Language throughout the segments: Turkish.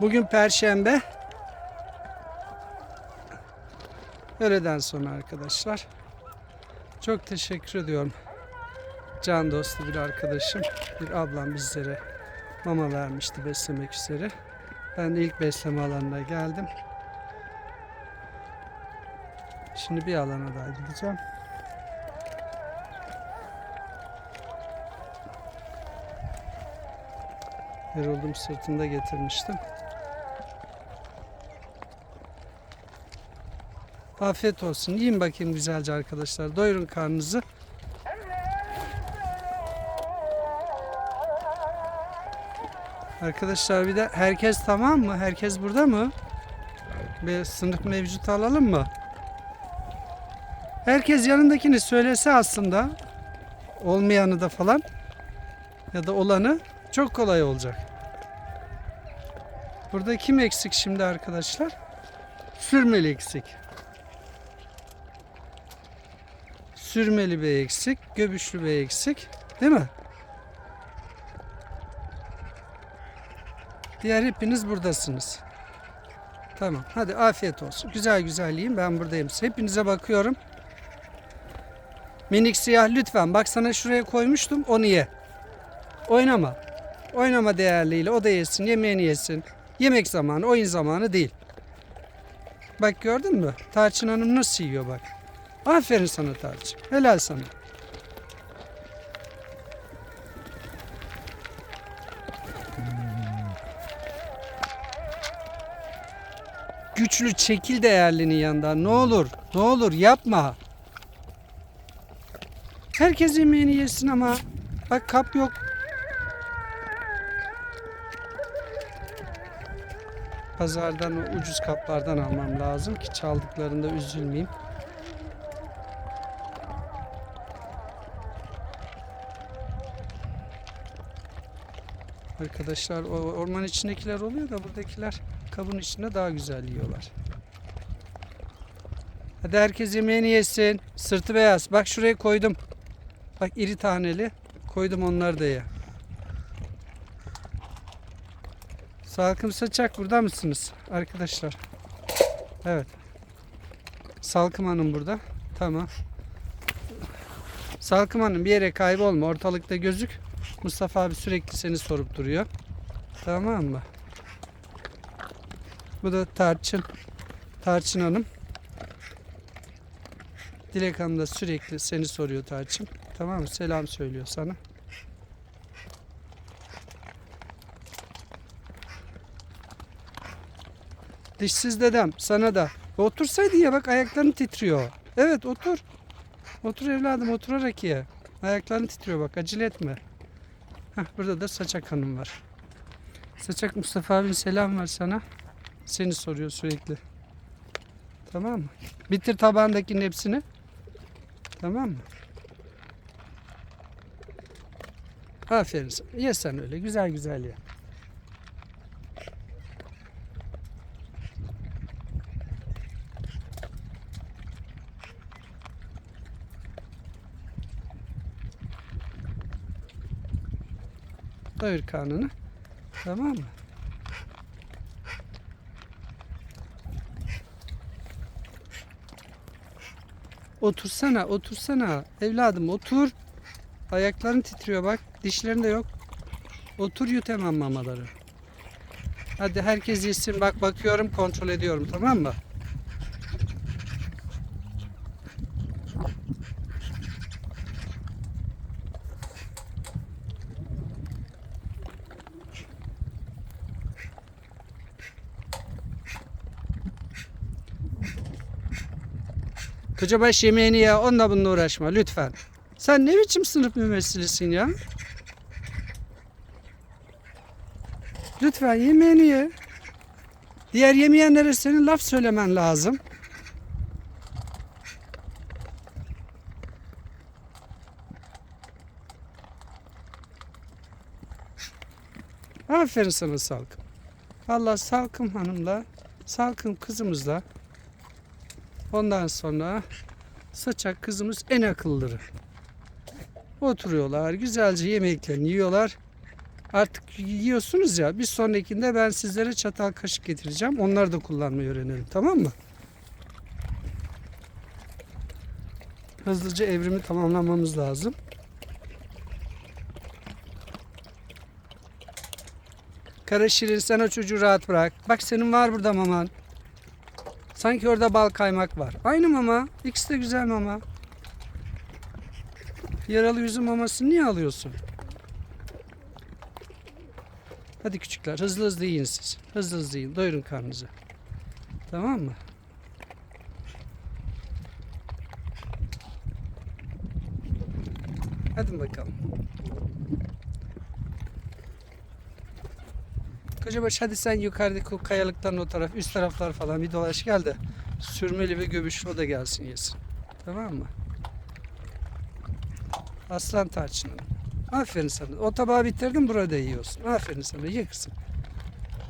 Bugün Perşembe. Öğleden sonra arkadaşlar. Çok teşekkür ediyorum. Can dostu bir arkadaşım, bir ablam bizlere mama vermişti beslemek üzere. Ben de ilk besleme alanına geldim. Şimdi bir alana daha gideceğim. Yoruldum sırtımda getirmiştim. Afiyet olsun. Yiyin bakayım güzelce arkadaşlar. Doyurun karnınızı. Arkadaşlar bir de herkes tamam mı? Herkes burada mı? Bir sınıf mevcut alalım mı? Herkes yanındakini söylese aslında olmayanı da falan ya da olanı çok kolay olacak. Burada kim eksik şimdi arkadaşlar? Sürmeli eksik. Sürmeli bey eksik, göbüşlü bey eksik. Değil mi? Diğer hepiniz buradasınız. Tamam. Hadi afiyet olsun. Güzel güzel yiyin. Ben buradayım. Hepinize bakıyorum. Minik siyah lütfen. Bak sana şuraya koymuştum. Onu ye. Oynama. Oynama değerliyle. O da yesin. Yemeğini yesin. Yemek zamanı, oyun zamanı değil. Bak gördün mü? Tarçın Hanım nasıl yiyor bak. Aferin sana Tarçın. Helal sana. Güçlü çekil değerlinin yanından. Ne olur, ne olur yapma. Herkes yemeğini yesin ama bak kap yok. Pazardan ucuz kaplardan almam lazım ki çaldıklarında üzülmeyeyim. Arkadaşlar orman içindekiler oluyor da buradakiler kabın içinde daha güzel yiyorlar. Hadi herkes yemeğini yesin. Sırtı beyaz. Bak şuraya koydum. Bak iri taneli. Koydum onları da ye. Salkım Saçak burada mısınız arkadaşlar? Evet. Salkım Hanım burada. Tamam. Salkım Hanım bir yere kaybolma. Ortalıkta gözük. Mustafa abi sürekli seni sorup duruyor. Tamam mı? Bu da Tarçın. Tarçın Hanım. Dilek Hanım da sürekli seni soruyor Tarçın. Tamam mı? Selam söylüyor sana. Dişsiz dedem sana da. Otursaydı ya bak ayakların titriyor. Evet otur. Otur evladım oturarak ye. Ayakların titriyor bak acele etme. Heh, burada da Saçak Hanım var. Saçak Mustafa abin selam var sana. Seni soruyor sürekli. Tamam mı? Bitir tabağındakinin hepsini. Tamam mı? Aferin. Ye sen öyle. Güzel güzel ye. Doyur karnını. Tamam mı? Otursana, otursana. Evladım otur. Ayakların titriyor bak. Dişlerin de yok. Otur yut hemen mamaları. Hadi herkes yesin. Bak bakıyorum kontrol ediyorum tamam mı? Kocabaş yemeğini ye, onunla bununla uğraşma lütfen. Sen ne biçim sınıf mümessilisin ya? Lütfen yemeğini ye. Diğer yemeyenlere senin laf söylemen lazım. Aferin sana Salkım. Valla Salkım Hanım'la, Salkım kızımızla Ondan sonra Saçak kızımız en akıllıları. Oturuyorlar, güzelce yemeklerini yiyorlar. Artık yiyorsunuz ya bir sonrakinde ben sizlere çatal kaşık getireceğim. Onları da kullanmayı öğrenelim tamam mı? Hızlıca evrimi tamamlamamız lazım. Kara Şirin sen o çocuğu rahat bırak. Bak senin var burada maman. Sanki orada bal kaymak var. Aynı mama. İkisi de güzel mama. Yaralı yüzü mamasını niye alıyorsun? Hadi küçükler hızlı hızlı yiyin siz. Hızlı hızlı yiyin. Doyurun karnınızı. Tamam mı? Hadi bakalım. Kocabaş hadi sen yukarıdaki kayalıktan o taraf, üst taraflar falan bir dolaş gel de sürmeli ve göbüşlü o da gelsin yesin. Tamam mı? Aslan tarçını. Aferin sana. O tabağı bitirdin burada yiyorsun. Aferin sana. Ye kızım.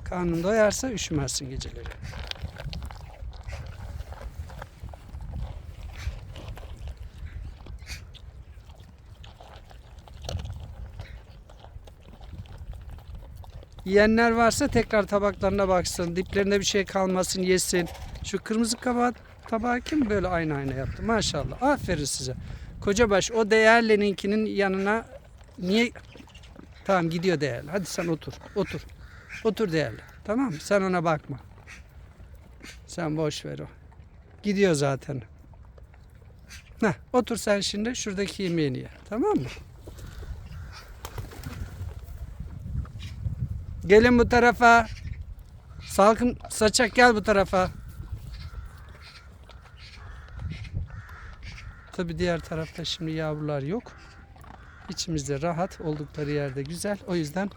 Karnın doyarsa üşümezsin geceleri. Yiyenler varsa tekrar tabaklarına baksın. Diplerinde bir şey kalmasın yesin. Şu kırmızı kaba tabağı kim böyle aynı aynı yaptı? Maşallah. Aferin size. Kocabaş o değerlininkinin yanına niye Tamam gidiyor değerli. Hadi sen otur. Otur. Otur değerli. Tamam mı? Sen ona bakma. Sen boş ver o. Gidiyor zaten. Heh, otur sen şimdi şuradaki yemeğini ye. Tamam mı? Gelin bu tarafa. Salkım saçak gel bu tarafa. Tabi diğer tarafta şimdi yavrular yok. İçimizde rahat oldukları yerde güzel. O yüzden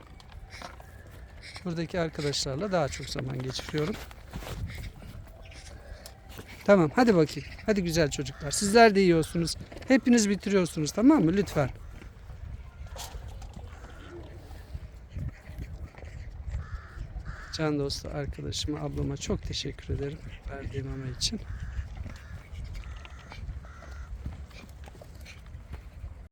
buradaki arkadaşlarla daha çok zaman geçiriyorum. Tamam hadi bakayım. Hadi güzel çocuklar. Sizler de yiyorsunuz. Hepiniz bitiriyorsunuz tamam mı? Lütfen. Can dostu arkadaşıma, ablama çok teşekkür ederim verdiğim ama için.